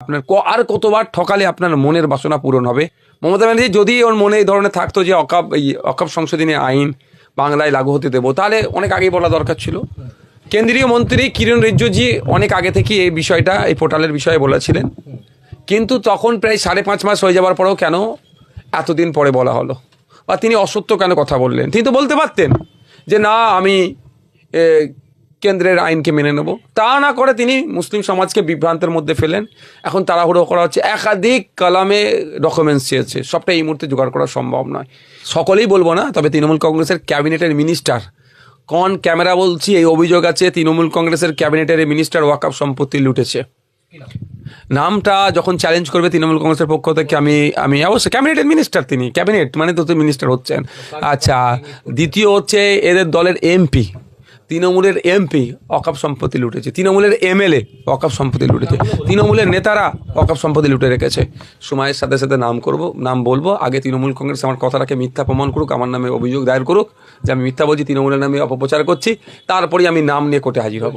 আপনার আর কতবার ঠকালে আপনার মনের বাসনা পূরণ হবে? মমতা ব্যানার্জি, যদি ওর মনে এই ধরনের থাকতো যে অকাপ, এই অকাপ সংশোধনী আইন বাংলায় লাগু হতে দেবো, তাহলে অনেক আগেই বলা দরকার ছিল। কেন্দ্রীয় মন্ত্রী কিরণ রিজিজুজি অনেক আগে থেকে এই বিষয়টা, এই পোর্টালের বিষয়ে বলেছিলেন। কিন্তু তখন প্রায় সাড়ে পাঁচ মাস হয়ে যাওয়ার পরেও কেন এতদিন পরে বলা হলো? বা তিনি অসত্য কেন কথা বললেন? তিনি তো বলতে পারতেন যে, না, আমি কেন্দ্রের আইনকে মেনে নেব। তা না করে তিনি মুসলিম সমাজকে বিভ্রান্তের মধ্যে ফেলেন। এখন তাড়াহুড়ো করা হচ্ছে। একাধিক কালামে ডকুমেন্টস চেয়েছে। সবটা এই মুহূর্তে জোগাড় করা সম্ভব নয়। সকলেই বলব না, তবে তৃণমূল কংগ্রেসের ক্যাবিনেটের মিনিস্টার কন ক্যামেরা বলছি, এই অভিযোগ আছে, তৃণমূল কংগ্রেসের ক্যাবিনেটের মিনিস্টার ওয়াকাপ সম্পত্তি লুটেছে। নামটা যখন চ্যালেঞ্জ করবে তৃণমূল কংগ্রেসের পক্ষ থেকে আমি আমি অবশ্যই ক্যাবিনেটের মিনিস্টার তিনি। ক্যাবিনেট মানে তো মিনিস্টার হচ্ছেন। আচ্ছা দ্বিতীয় হচ্ছে এদের দলের এমপি তৃণমূলের এমপি অকাপ সম্পত্তি লুটেছে, তৃণমূলের এমএলএ অকাপ সম্পত্তি লুটেছে, তৃণমূলের নেতারা অকাপ সম্পত্তি লুটে রেখেছে। সময়ের সাথে সাথে নাম করব, নাম বলব, আগে তৃণমূল কংগ্রেস আমার কথাটাকে মিথ্যা প্রমাণ করুক, আমার নামে অভিযোগ দায়ের করুক, যে আমি মিথ্যা বলছি, তৃণমূলের নামে অপপ্রচার করছি, তারপরে আমি নাম নিয়ে কোর্টে হাজির হব।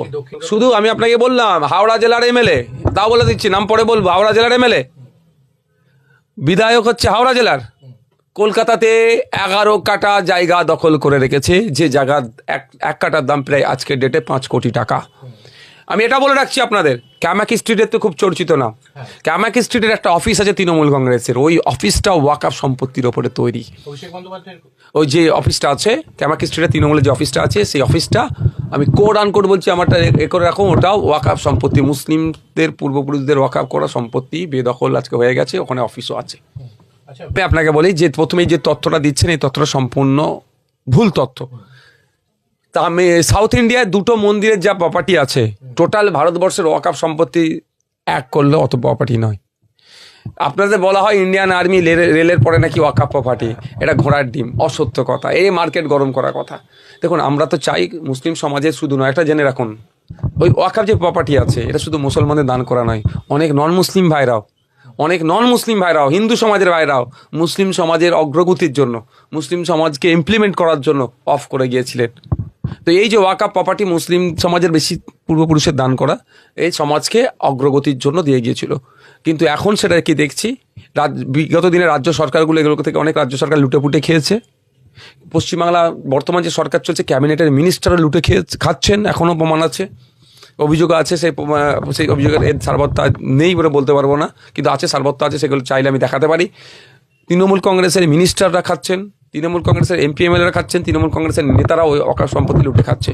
শুধু আমি আপনাকে বললাম, হাওড়া জেলার এমএলএ, তাও বলে দিচ্ছি, নাম পরে বলব, হাওড়া জেলার এমএলএ। বিধায়ক হচ্ছে হাওড়া জেলার। কলকাতাতে এগারো কাটা জায়গা দখল করে রেখেছে। যে জায়গা এক এক কাটার দাম প্রায় আজকের ডেটে পাঁচ কোটি টাকা। আমি এটা বলে রাখছি আপনাদের ক্যামাকি স্ট্রিটের তো খুব চর্চিত না। ক্যামাকি স্ট্রিটের একটা অফিস আছে তৃণমূল কংগ্রেসের। ওই অফিসটা ওয়াকআপ সম্পত্তির ওপরে তৈরি। ওই যে অফিসটা আছে ক্যামাকি স্ট্রিটে তৃণমূলের যে অফিসটা আছে সেই অফিসটা আমি কোড আন কোড বলছি আমারটা এ- করে রাখুন ওটাও ওয়াকআপ সম্পত্তি। মুসলিমদের পূর্বপুরুষদের ওয়াকআপ করা সম্পত্তি বেদখল আজকে হয়ে গেছে ওখানে অফিসও আছে। আপনাকে বলি যে প্রথমেই যে তথ্যটা দিচ্ছেন, এই তথ্যটা সম্পূর্ণ ভুল তথ্য। আমি সাউথ ইন্ডিয়ায় দুটো মন্দিরের যা প্রপার্টি আছে টোটাল ভারতবর্ষের ওয়াকাপ সম্পত্তি এক করলে অত প্রপার্টি নয়। আপনাদের বলা হয় ইন্ডিয়ান আর্মি রেলের পরে নাকি ওয়াকাপ প্রপার্টি এটা ঘোড়ার ডিম, অসত্য কথা। এই মার্কেট গরম করার কথা। দেখুন, আমরা তো চাই মুসলিম সমাজে শুধু নয়, একটা জেনে রাখুন, ওই ওয়াকাপ যে প্রপার্টি আছে, এটা শুধু মুসলমানদের দান করা নয়, অনেক নন মুসলিম ভাইরাও অনেক নন মুসলিম ভাইরাও, হিন্দু সমাজের ভাইরাও মুসলিম সমাজের অগ্রগতির জন্য মুসলিম সমাজকে ইমপ্লিমেন্ট করার জন্য অফ করে গিয়েছিলেন। তো এই যে ওয়াকাপ প্রপার্টি মুসলিম সমাজের বেশি পূর্বপুরুষের দান করা, এই সমাজকে অগ্রগতির জন্য দিয়ে গিয়েছিল। কিন্তু এখন সেটা কি দেখছি? বিগত দিনে রাজ্য সরকারগুলো এগুলো থেকে অনেক রাজ্য সরকার লুটে পুটে খেয়েছে। পশ্চিমবাংলা বর্তমান যে সরকার চলছে, ক্যাবিনেটের মিনিস্টারও লুটে খেয়ে, খাচ্ছেন এখনও প্রমাণ আছে। অভিযোগ আছে, সেই সেই অভিযোগের এর সারবত্তা নেই বলে বলতে পারব না, কিন্তু আছে, সারবত্তা আছে, সেগুলো চাইলে আমি দেখাতে পারি। তৃণমূল কংগ্রেসের মিনিস্টাররা খাচ্ছেন, তৃণমূল কংগ্রেসের এমপি এমএলএরা খাচ্ছেন, তৃণমূল কংগ্রেসের নেতারা ওই অকাশ সম্পত্তি লুটে খাচ্ছে।